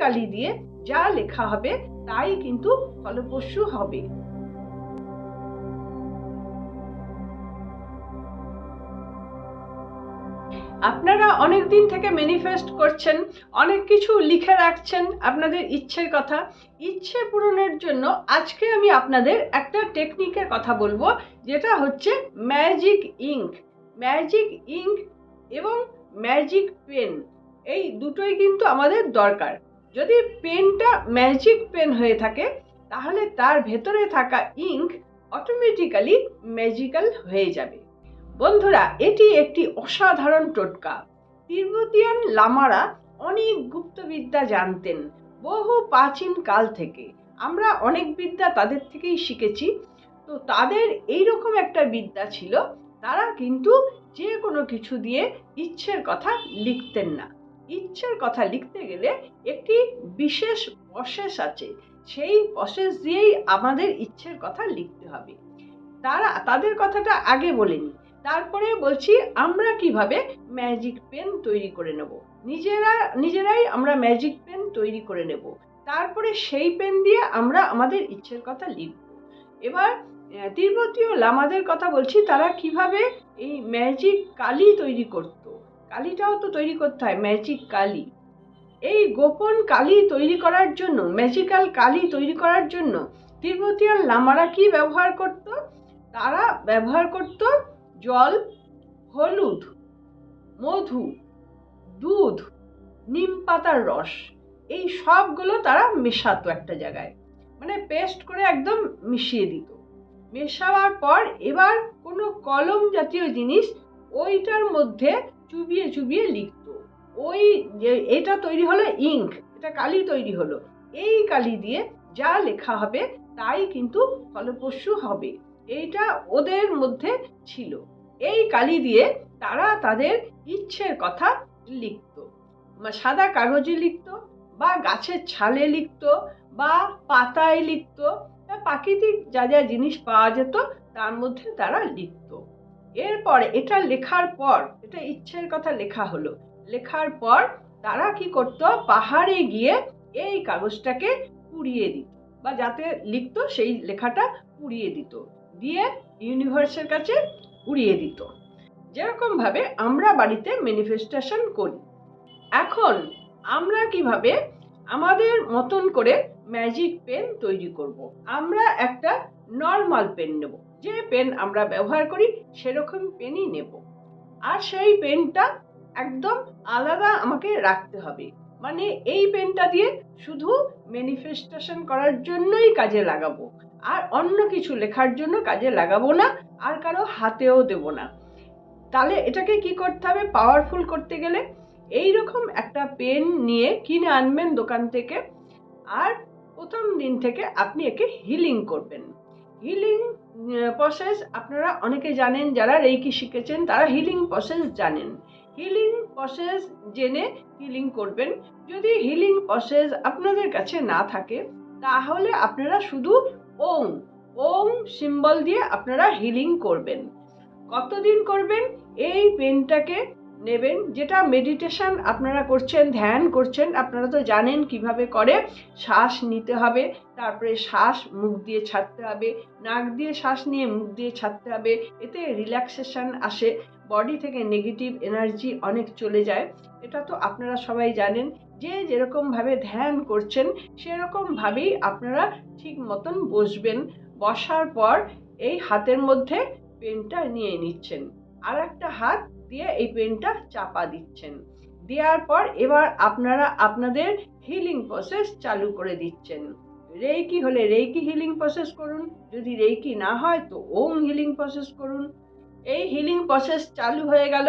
কালি দিয়ে যা লেখা হবে তাই কিন্তু ফলপ্রসূ হবে। আপনারা অনেক দিন থেকে ম্যানিফেস্ট করছেন, অনেক কিছু লিখে রাখছেন আপনাদের ইচ্ছের কথা। ইচ্ছে পূরণের জন্য আজকে আমি আপনাদের একটা টেকনিকের কথা বলব, যেটা হচ্ছে ম্যাজিক ইঙ্ক ম্যাজিক ইঙ্ক এবং ম্যাজিক পেন এই দুটোই কিন্তু আমাদের দরকার। যদি পেনটা ম্যাজিক পেন হয়ে থাকে, তাহলে তার ভেতরে থাকা ইঙ্ক অটোমেটিক্যালি ম্যাজিক্যাল হয়ে যাবে। বন্ধুরা, এটি একটি অসাধারণ টোটকা। তিব্বতিয়ান লামারা অনেক গুপ্তবিদ্যা জানতেন বহু প্রাচীন কাল থেকে। আমরা অনেক বিদ্যা তাদের থেকেই শিখেছি। তো তাদের এই রকম একটা বিদ্যা ছিল, তারা কিন্তু যে কোনো কিছু দিয়ে ইচ্ছের কথা লিখতেন না। ইচ্ছের কথা লিখতে গেলে একটি বিশেষ প্রসেস আছে। সেই প্রসেস দিয়েই আমাদের ইচ্ছের কথা লিখতে হবে। তারা, তাদের কথাটা আগে বলেনি তারপরে বলছি, আমরা কীভাবে ম্যাজিক পেন তৈরি করে নেব? নিজেরা, নিজেরাই আমরা ম্যাজিক পেন তৈরি করে নেব। তারপরে সেই পেন দিয়ে আমরা আমাদের ইচ্ছের কথা লিখব। এবার তিব্বতীয় লামাদের কথা বলছি, তারা কীভাবে এই ম্যাজিক কালি তৈরি করত? কালিটাও তো তৈরি করতে হয় ম্যাজিক কালি। এই গোপন কালি তৈরি করার জন্য ম্যাজিক্যাল কালি তৈরি করার জন্য তিব্বতীয়ান লামারা কি ব্যবহার করত? তারা ব্যবহার করত জল, হলুদ, মধু, দুধ, নিম পাতার রস। এই সবগুলো তারা মেশাতো একটা জায়গায়। মানে পেস্ট করে একদম মিশিয়ে দিত। মেশাবার পর এবার কোনো কলম জাতীয় জিনিস ওইটার মধ্যে চুবিয়ে চুবিয়ে লিখতো। ওই এটা তৈরি হলো ইঙ্ক, এটা কালি তৈরি হলো। এই কালি দিয়ে যা লেখা হবে তাই কিন্তু ফলপ্রসূ হবে। এইটা ওদের মধ্যে ছিল। এই কালি দিয়ে তারা তাদের ইচ্ছের কথা লিখতো। সাদা কাগজে লিখতো, বা গাছের ছালে লিখতো, বা পাতায় লিখতো প্রাকৃতিক যা যা জিনিস পাওয়া যেত তার মধ্যে তারা লিখতো। এরপর এটা লেখার পর, এটা ইচ্ছের কথা লেখা হলো, লেখার পর তারা কি করতো? পাহাড়ে গিয়ে এই কাগজটাকে পুড়িয়ে দিত বা যাতে লিখতো সেই লেখাটা পুড়িয়ে দিত, দিয়ে ইউনিভার্সের কাছে উড়িয়ে দিত। যেরকম ভাবে আমরা বাড়িতে ম্যানিফেস্টেশন করি। এখন আমরা কীভাবে আমাদের মতন করে ম্যাজিক পেন তৈরি করব। আমরা একটা নর্মাল পেন নেব। যে পেন আমরা ব্যবহার করি, সেরকম পেনই নেব। আর সেই পেনটা একদম আলাদা আমাকে রাখতে হবে। মানে এই পেনটা দিয়ে শুধু ম্যানিফেস্টেশন করার জন্যই কাজে লাগাবো। আর অন্য কিছু লেখার জন্য কাজে লাগাবো না, আর কারও হাতেও দেব না। তাহলে এটাকে কি করতে হবে? পাওয়ারফুল করতে গেলে এই রকম একটা পেন নিয়ে কিনে আনবেন দোকান থেকে। আর প্রথম দিন থেকে আপনি একে হিলিং করবেন। হিলিং প্রসেস আপনারা অনেকে জানেন, যারা রেইকি শিখেছেন, তারা হিলিং প্রসেস জানেন। হিলিং প্রসেস জেনে হিলিং করবেন। যদি হিলিং প্রসেস আপনাদের কাছে না থাকে, তাহলে আপনারা শুধু ওং ওং সিম্বল দিয়ে আপনারা হিলিং করবেন। কতদিন করবেন? এই পেনটাকে নেবেন, যেটা মেডিটেশন আপনারা করছেন, ধ্যান করছেন, আপনারা তো জানেন কীভাবে করে। শ্বাস নিতে হবে, তারপরে শ্বাস মুখ দিয়ে ছাড়তে হবে, নাক দিয়ে শ্বাস নিয়ে মুখ দিয়ে ছাড়তে হবে, এতে রিল্যাক্সেশন আসে বডি থেকে নেগেটিভ এনার্জি অনেক চলে যায়। এটা তো আপনারা সবাই জানেন, যে যেরকমভাবে ধ্যান করছেন সেরকমভাবেই আপনারা ঠিক মতন বসবেন। বসার পর এই হাতের মধ্যে পেনটা নিয়ে নিচ্ছেন। আর একটা হাত দিয়ে এই পেনটা চাপা দিচ্ছেন। দেওয়ার পর এবার আপনারা আপনাদের হিলিং প্রসেস চালু করে দিচ্ছেন। রেইকি হলে রেইকি হিলিং প্রসেস করুন, যদি রেইকি না হয় তো ওম হিলিং প্রসেস করুন। এই হিলিং প্রসেস চালু হয়ে গেল।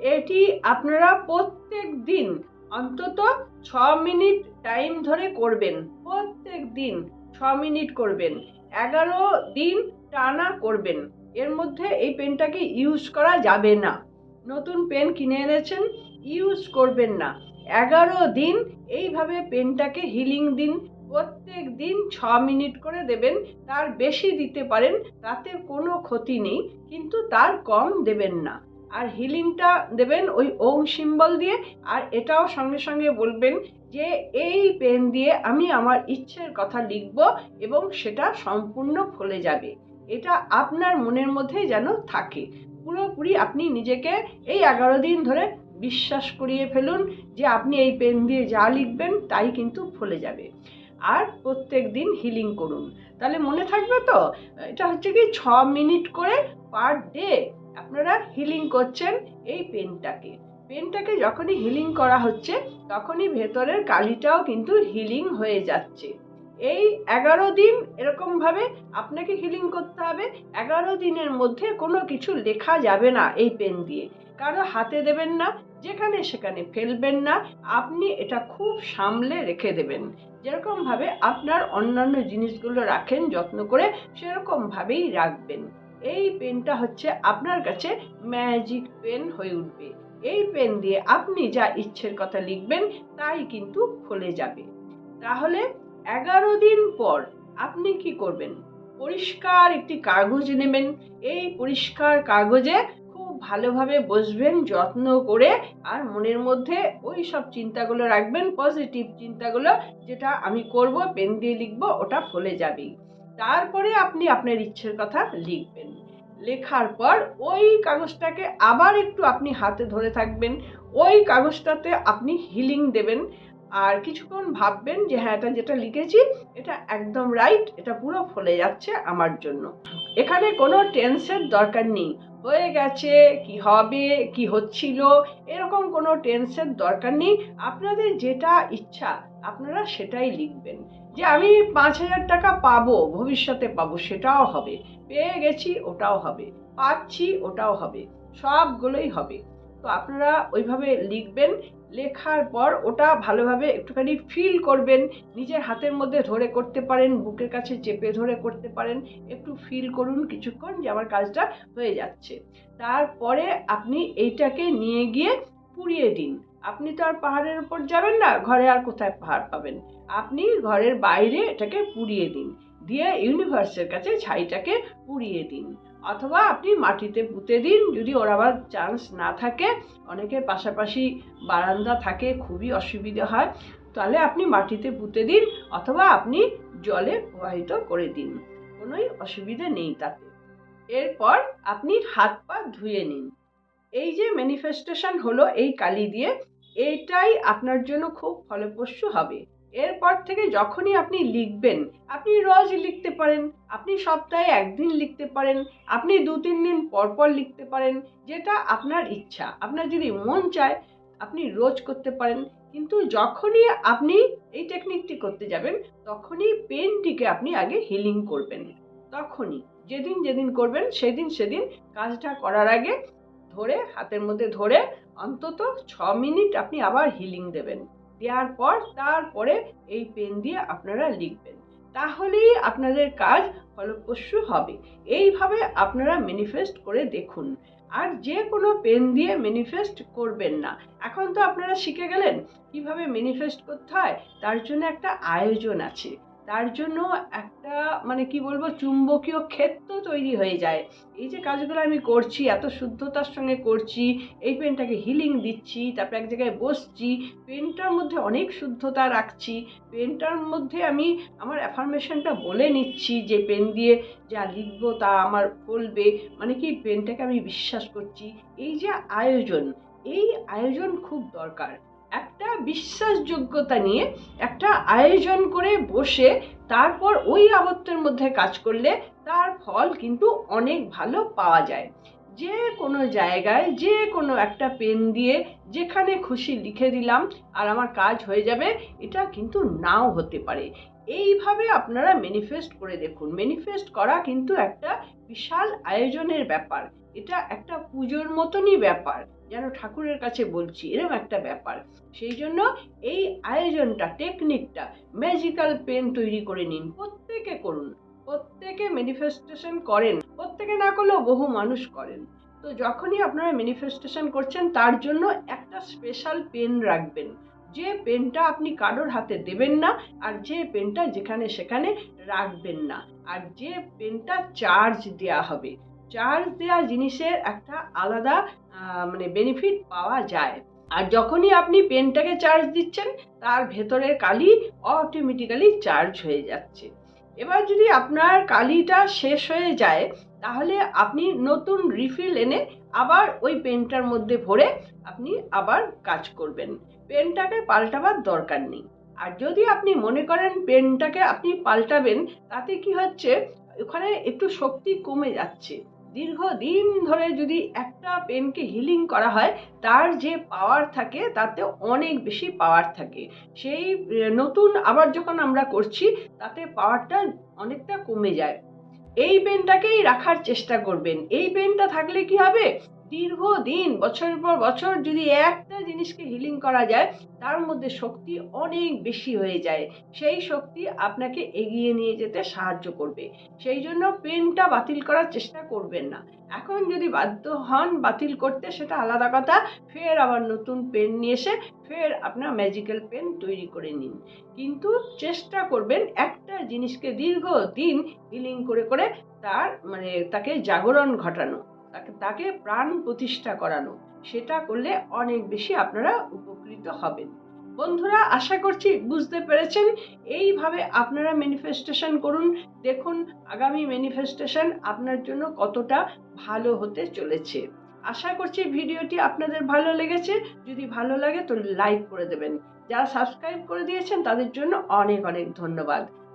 এটি আপনারা প্রত্যেক দিন অন্তত ছ মিনিট টাইম ধরে করবেন। প্রত্যেক দিন ছ মিনিট করবেন। এগারো দিন টানা করবেন। এর মধ্যে এই পেনটাকে ইউজ করা যাবে না। নতুন পেন কিনে এনেছেন, ইউজ করবেন না। এগারো দিন এইভাবে পেনটাকে হিলিং দিন, প্রত্যেক দিন ছ মিনিট করে দেবেন, তার বেশি দিতে পারেন, তাতে কোনো ক্ষতি নেই, কিন্তু তার কম দেবেন না। আর হিলিংটা দেবেন ওই ওম সিম্বল দিয়ে, আর এটাও সঙ্গে সঙ্গে বলবেন যে, এই পেন দিয়ে আমি আমার ইচ্ছের কথা লিখব এবং সেটা সম্পূর্ণ ফলে যাবে। এটা আপনার মনের মধ্যেই যেন থাকে। পুরোপুরি আপনি নিজেকে এই এগারো দিন ধরে বিশ্বাস করিয়ে ফেলুন যে আপনি এই পেন দিয়ে যা লিখবেন তাই কিন্তু ফলে যাবে। আর প্রত্যেক দিন হিলিং করুন। তাহলে মনে থাকবে তো? এটা হচ্ছে কি ছ মিনিট করে পার ডে আপনারা হিলিং করছেন এই পেনটাকে পেনটাকে যখনই হিলিং করা হচ্ছে, তখনই ভেতরের কালিটাও কিন্তু হিলিং হয়ে যাচ্ছে। এই এগারো দিন এরকমভাবে আপনাকে হিলিং করতে হবে। এগারো দিনের মধ্যে কোনো কিছু লেখা যাবে না এই পেন দিয়ে। কারও হাতে দেবেন না, যেখানে সেখানে ফেলবেন না। আপনি এটা খুব সামলে রেখে দেবেন। যেরকমভাবে আপনার অন্যান্য জিনিসগুলো রাখেন, যত্ন করে সেরকমভাবেই রাখবেন। এই পেনটা হচ্ছে আপনার কাছে ম্যাজিক পেন হয়ে উঠবে। এই পেন দিয়ে আপনি যা ইচ্ছের কথা লিখবেন, তাই কিন্তু ফলে যাবে। তাহলে এগারো দিন পর আপনি কি করবেন? পরিষ্কার একটি কাগজ নেবেন। এই পরিষ্কার কাগজে খুব ভালোভাবে বসবেন, যত্ন করে আর মনের মধ্যে ওই সব চিন্তাগুলো রাখবেন পজিটিভ চিন্তাগুলো যেটা আমি করব পেন দিয়ে লিখব, ওটা ফলে যাবেই তারপরে আপনি আপনার ইচ্ছের কথা লিখবেন। লেখার পর ওই কাগজটাকে আবার একটু আপনি হাতে ধরে থাকবেন। ওই কাগজটাতে আপনি হিলিং দেবেন। আর কিছুক্ষণ ভাববেন যে হ্যাঁ এটা যেটা লিখেছি, এটা একদম রাইট এটা পুরো ফলে যাচ্ছে আমার জন্য। এখানে কোনো টেন্সের দরকার নেই। হয়ে গেছে, কি হবে, কি হচ্ছিল, এরকম কোনো টেন্সের দরকার নেই। আপনাদের যেটা ইচ্ছা, আপনারা সেটাই লিখবেন। যে আমি পাঁচ হাজার টাকা পাবো, ভবিষ্যতে পাবো, সেটাও হবে। পেয়ে গেছি, ওটাও হবে। পাচ্ছি, ওটাও হবে। সবগুলোই হবে। তো আপনারা ওইভাবে লিখবেন। লেখার পর ওটা ভালোভাবে একটুখানি ফিল করবেন, নিজের হাতের মধ্যে ধরে করতে পারেন, বুকের কাছে চেপে ধরে করতে পারেন, একটু ফিল করুন কিছুক্ষণ যে আমার কাজটা হয়ে যাচ্ছে। তারপরে আপনি এইটাকে নিয়ে গিয়ে পুড়িয়ে দিন। আপনি তো আর পাহাড়ের উপর যাবেন না, ঘরে আর কোথায় পাহাড় পাবেন? আপনি ঘরের বাইরে এটাকে পুড়িয়ে দিন। দিয়ে ইউনিভার্সের কাছে ছাইটাকে পুড়িয়ে দিন। অথবা আপনি মাটিতে পুঁতে দিন, যদি ওর আবার চান্স না থাকে, অনেকের পাশাপাশি বারান্দা থাকে, খুবই অসুবিধে হয়, তাহলে আপনি মাটিতে পুঁতে দিন, অথবা আপনি জলে প্রবাহিত করে দিন। কোনোই অসুবিধা নেই তাতে। এরপর আপনি হাত পা ধুয়ে নিন। এই যে ম্যানিফেস্টেশন হলো এই কালি দিয়ে, এইটাই আপনার জন্য খুব ফলপ্রসূ হবে। এরপর থেকে যখনই আপনি লিখবেন, আপনি রোজ লিখতে পারেন, আপনি সপ্তাহে একদিন লিখতে পারেন, আপনি দু তিন দিন পর পর লিখতে পারেন, যেটা আপনার ইচ্ছা। আপনার যদি মন চায়, আপনি রোজ করতে পারেন। কিন্তু যখনই আপনি এই টেকনিকটি করতে যাবেন, তখনই পেনটিকে আপনি আগে হিলিং করবেন। তখনই, যেদিন যেদিন করবেন, সেদিন সেদিন কাজটা করার আগে ধরে, হাতের মধ্যে ধরে অন্তত ছ মিনিট আপনি আবার হিলিং দেবেন। দেওয়ার পর তারপরে এই পেন দিয়ে আপনারা লিখবেন। তাহলেই আপনাদের কাজ ফলপ্রসূ হবে। এইভাবে আপনারা ম্যানিফেস্ট করে দেখুন। আর যে কোনো পেন দিয়ে ম্যানিফেস্ট করবেন না। এখন তো আপনারা শিখে গেলেন কীভাবে ম্যানিফেস্ট করতে হয়? তার জন্য একটা আয়োজন আছে। তার জন্য একটা মানে কি বলব, চুম্বকীয় ক্ষেত্র তৈরি হয়ে যায়। এই যে কাজগুলো আমি করছি, এত শুদ্ধতার সঙ্গে করছি, এই পেনটাকে হিলিং দিচ্ছি, তারপরে এক জায়গায় বসছি, পেনটার মধ্যে অনেক শুদ্ধতা রাখছি, পেনটার মধ্যে আমি আমার অ্যাফার্মেশনটা বলে নিচ্ছি যে পেন দিয়ে যা লিখব তা আমার ফলবে মানে কি পেনটাকে আমি বিশ্বাস করছি। এই যে আয়োজন, এই আয়োজন খুব দরকার। একটা বিশ্বাসযোগ্যতা নিয়ে একটা আয়োজন করে বসে তারপর ওই আবত্তের মধ্যে কাজ করলে তার ফল কিন্তু অনেক ভালো পাওয়া যায়। যে কোনো জায়গায়, যে কোনো একটা পেন দিয়ে যেখানে খুশি লিখে দিলাম আর আমার কাজ হয়ে যাবে, এটা কিন্তু নাও হতে পারে। এইভাবে আপনারা ম্যানিফেস্ট করে দেখুন। ম্যানিফেস্ট করা কিন্তু একটা বিশাল আয়োজনের ব্যাপার। এটা একটা পুজোর মতনই ব্যাপার। যেন ঠাকুরের কাছে বলছি এরকম একটা ব্যাপার। সেই জন্য এই আয়োজনটা, টেকনিকটা ম্যাজিক্যাল পেন তৈরি করে নিন। প্রত্যেকে করুন, প্রত্যেকে ম্যানিফেস্টেশন করেন, প্রত্যেকে না করলেও বহু মানুষ করেন। তো যখনই আপনারা ম্যানিফেস্টেশন করছেন, তার জন্য একটা স্পেশাল পেন রাখবেন। যে পেনটা আপনি কারোর হাতে দেবেন না, আর যে পেনটা যেখানে সেখানে রাখবেন না। আর যে পেনটা চার্জ দেওয়া হবে চার্জ দেওয়া জিনিসের একটা আলাদা মানে বেনিফিট পাওয়া যায়। আর যখনই আপনি পেনটাকে চার্জ দিচ্ছেন, তার ভেতরের কালি অটোমেটিক্যালি চার্জ হয়ে যাচ্ছে। এবার যদি আপনার কালিটা শেষ হয়ে যায়, তাহলে আপনি নতুন রিফিল এনে আবার ওই পেনটার মধ্যে ভরে আপনি আবার কাজ করবেন। পেনটাকে পাল্টাবার দরকার নেই। আর যদি আপনি মনে করেন পেনটাকে আপনি পাল্টাবেন, তাতে কি হচ্ছে? ওখানে একটু শক্তি কমে যাচ্ছে। দীর্ঘদিন ধরে যদি একটা পেনকে হিলিং করা হয়, তার যে পাওয়ার থাকে, তাতে অনেক বেশি পাওয়ার থাকে। সেই নতুন আবার যখন আমরা করছি, তাতে পাওয়ারটা অনেকটা কমে যায়। এই পেনটাকেই রাখার চেষ্টা করবেন। এই পেনটা থাকলে কি হবে? দীর্ঘদিন, বছরের পর বছর যদি একটা জিনিসকে হিলিং করা যায়, তার মধ্যে শক্তি অনেক বেশি হয়ে যায়। সেই শক্তি আপনাকে এগিয়ে নিয়ে যেতে সাহায্য করবে। সেই জন্য পেনটা বাতিল করার চেষ্টা করবেন না। এখন যদি বাধ্য হন বাতিল করতে, সেটা আলাদা কথা। ফের আবার নতুন পেন নিয়ে এসে ফের আপনার ম্যাজিক্যাল পেন তৈরি করে নিন। কিন্তু চেষ্টা করবেন একটা জিনিসকে দীর্ঘদিন হিলিং করে করে তার মানে তাকে জাগরণ ঘটানো। তাকে প্রাণ প্রতিষ্ঠা করানো, সেটা করলে অনেক বেশি আপনারা উপকৃত হবেন। বন্ধুরা, আশা করছি বুঝতে পেরেছেন। এইভাবে আপনারা ম্যানিফেস্টেশন করুন। দেখুন আগামী ম্যানিফেস্টেশন আপনার জন্য কতটা ভালো হতে চলেছে। আশা করছি ভিডিওটি আপনাদের ভালো লেগেছে। যদি ভালো লাগে তো লাইক করে দেবেন। যারা সাবস্ক্রাইব করে দিয়েছেন তাদের জন্য অনেক অনেক ধন্যবাদ।